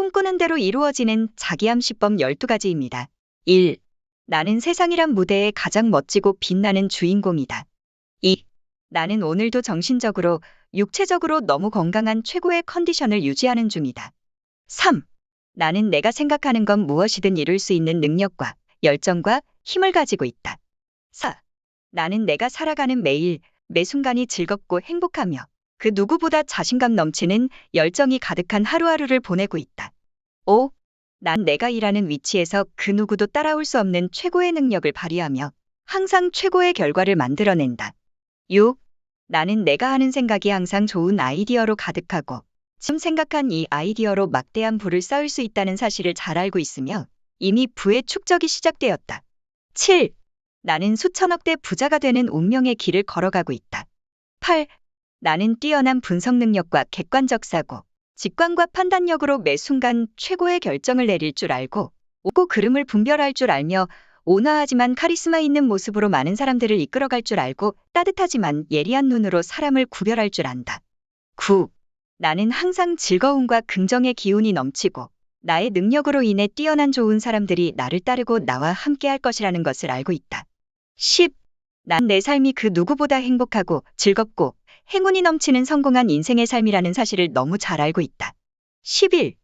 꿈꾸는 대로 이루어지는 자기암 시법 12가지입니다. 1. 나는 세상이란 무대에 가장 멋지고 빛나는 주인공이다. 2. 나는 오늘도 정신적으로, 육체적으로 너무 건강한 최고의 컨디션을 유지하는 중이다. 3. 나는 내가 생각하는 건 무엇이든 이룰 수 있는 능력과 열정과 힘을 가지고 있다. 4. 나는 내가 살아가는 매일, 매 순간이 즐겁고 행복하며 그 누구보다 자신감 넘치는 열정이 가득한 하루하루를 보내고 있다. 5. 난 내가 일하는 위치에서 그 누구도 따라올 수 없는 최고의 능력을 발휘하며 항상 최고의 결과를 만들어낸다. 6. 나는 내가 하는 생각이 항상 좋은 아이디어로 가득하고 지금 생각한 이 아이디어로 막대한 부를 쌓을 수 있다는 사실을 잘 알고 있으며 이미 부의 축적이 시작되었다. 7. 나는 수천억 대 부자가 되는 운명의 길을 걸어가고 있다. 8. 나는 뛰어난 분석 능력과 객관적 사고, 직관과 판단력으로 매 순간 최고의 결정을 내릴 줄 알고, 오고 그름을 분별할 줄 알며 온화하지만 카리스마 있는 모습으로 많은 사람들을 이끌어갈 줄 알고 따뜻하지만 예리한 눈으로 사람을 구별할 줄 안다. 9. 나는 항상 즐거움과 긍정의 기운이 넘치고 나의 능력으로 인해 뛰어난 좋은 사람들이 나를 따르고 나와 함께 할 것이라는 것을 알고 있다. 10. 난 내 삶이 그 누구보다 행복하고 즐겁고 행운이 넘치는 성공한 인생의 삶이라는 사실을 너무 잘 알고 있다. 11.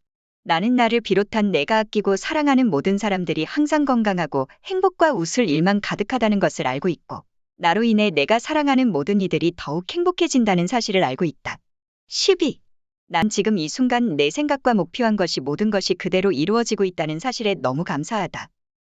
나는 나를 비롯한 내가 아끼고 사랑하는 모든 사람들이 항상 건강하고 행복과 웃을 일만 가득하다는 것을 알고 있고, 나로 인해 내가 사랑하는 모든 이들이 더욱 행복해진다는 사실을 알고 있다. 12. 난 지금 이 순간 내 생각과 목표한 것이 모든 것이 그대로 이루어지고 있다는 사실에 너무 감사하다.